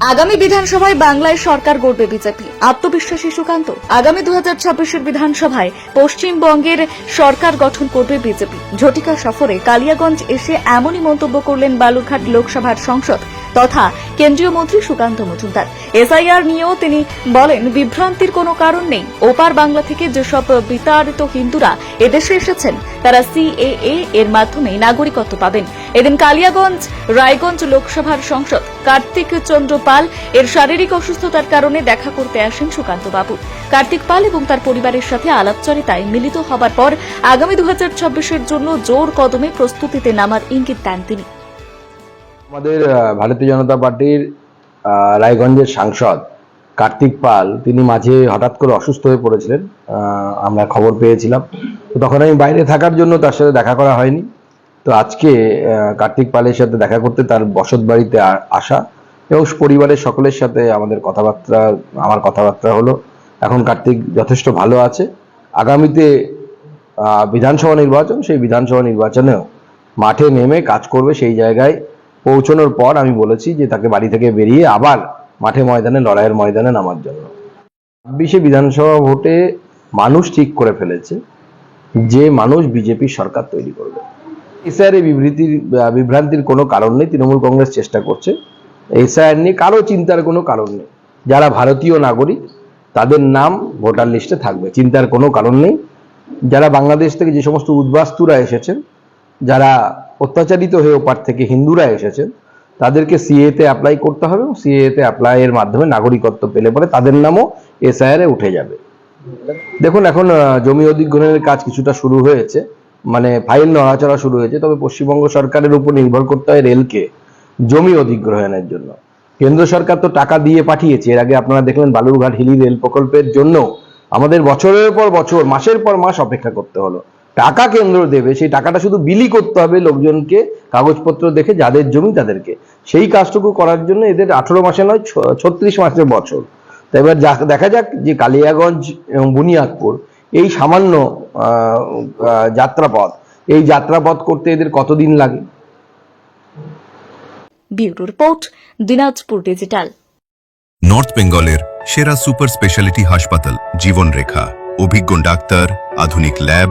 আগামী বিধানসভায় বাংলায় সরকার গড়বে বিজেপি। আত্মবিশ্বাসী সুকান্ত, আগামী দু হাজার ছাব্বিশের বিধানসভায় পশ্চিমবঙ্গের সরকার গঠন করবে বিজেপি। ঝটিকা সফরে কালিয়াগঞ্জ এসে এমনই মন্তব্য করলেন বালুরঘাট লোকসভার সংসদ তথা কেন্দ্রীয় মন্ত্রী সুকান্ত মজুমদার। এসআইআর নিয়েও তিনি বলেন, বিভ্রান্তির কোনো কারণ নেই। ওপার বাংলা থেকে যেসব বিতাড়িত হিন্দুরা এদেশে এসেছেন, তারা সিএএ এর মাধ্যমে নাগরিকত্ব পাবেন। এদিন কালিয়াগঞ্জ, রায়গঞ্জ লোকসভার সংসদ, কার্তিক চন্দ্র পাল এর শারীরিক অসুস্থতার কারণে দেখা করতে আসেন সুকান্ত বাবু। কার্তিক পাল এবং তার পরিবারের সাথে আলাপচারিতায় মিলিত হবার পর আগামী দু হাজার জন্য জোর কদমে প্রস্তুতিতে নামার ইঙ্গিত দেন তিনি। আমাদের ভারতীয় জনতা পার্টির রায়গঞ্জের সাংসদ কার্তিক পাল, তিনি মাঝে হঠাৎ করে অসুস্থ হয়ে পড়েছিলেন আমরা খবর পেয়েছিলাম। তো তখন আমি বাইরে থাকার জন্য তার সাথে দেখা করা হয়নি। তো আজকে কার্তিক পালের সাথে দেখা করতে তার বসত বাড়িতে আসা এবং পরিবারের সকলের সাথে আমাদের কথাবার্তা, আমার কথাবার্তা হলো, এখন কার্তিক যথেষ্ট ভালো আছে। আগামীতে বিধানসভা নির্বাচন, সেই বিধানসভা নির্বাচনেও মাঠে নেমে কাজ করবে সেই জায়গায় পৌঁছানোর পর আমি বলেছি যে তাকে বাড়ি থেকে বেরিয়ে আবার মাঠে ময়দানে, লড়াইয়ের ময়দানে নামার জন্য। ছাব্বিশে বিধানসভা ভোটে মানুষ ঠিক করে ফেলেছে যে মানুষ বিজেপি সরকার তৈরি করবে। এসআইআর বিবৃতির বিভ্রান্তির কোনো কারণ নেই, তৃণমূল কংগ্রেস চেষ্টা করছে। এসআইআর নিয়ে কারও চিন্তার কোনো কারণ নেই। যারা ভারতীয় নাগরিক, তাদের নাম ভোটার লিস্টে থাকবে, চিন্তার কোনো কারণ নেই। যারা বাংলাদেশ থেকে যে সমস্ত উদ্বাস্তুরা এসেছেন, যারা অত্যাচারিত হয়ে ওপার থেকে হিন্দুরা এসেছেন, তাদেরকে সিএতে অ্যাপ্লাই করতে হবে সিএতে অ্যাপ্লাইয়ের মাধ্যমে নাগরিকত্ব পেলে পরে তাদের নামও এসআইআর উঠে যাবে। দেখুন, এখন জমি অধিগ্রহণের কাজ কিছুটা শুরু হয়েছে মানে ফাইল নড়াচড়া শুরু হয়েছে, তবে পশ্চিমবঙ্গ সরকারের উপর নির্ভর করতে হয় রেলকে জমি অধিগ্রহণের জন্য। কেন্দ্র সরকার তো টাকা দিয়ে পাঠিয়েছে, এর আগে আপনারা দেখলেন বালুরঘাট হিলি রেল প্রকল্পের জন্য আমাদের বছরের পর বছর, মাসের পর মাস অপেক্ষা করতে হলো। টাকা কেন্দ্র দেবে সেই টাকাটা শুধু বিলি করতে হবে লোকজনকে কাগজপত্র দেখে যাদের জমি তাদেরকে। সেই কাজটুকু করার জন্য এদের আঠেরো মাসে নয় ছত্রিশ মাসের বছর। তো এবার দেখা যাক যে কালিয়াগঞ্জ এবং বুনিয়াদপুর এই সামান্য যাত্রাপথ এই যাত্রাপথ করতে এদের কতদিন লাগে? Bureau report Dinajpur digital. North বেঙ্গলের সেরা সুপার স্পেশালিটি হাসপাতাল জীবনরেখা। অভিজ্ঞ ডাক্তার আধুনিক lab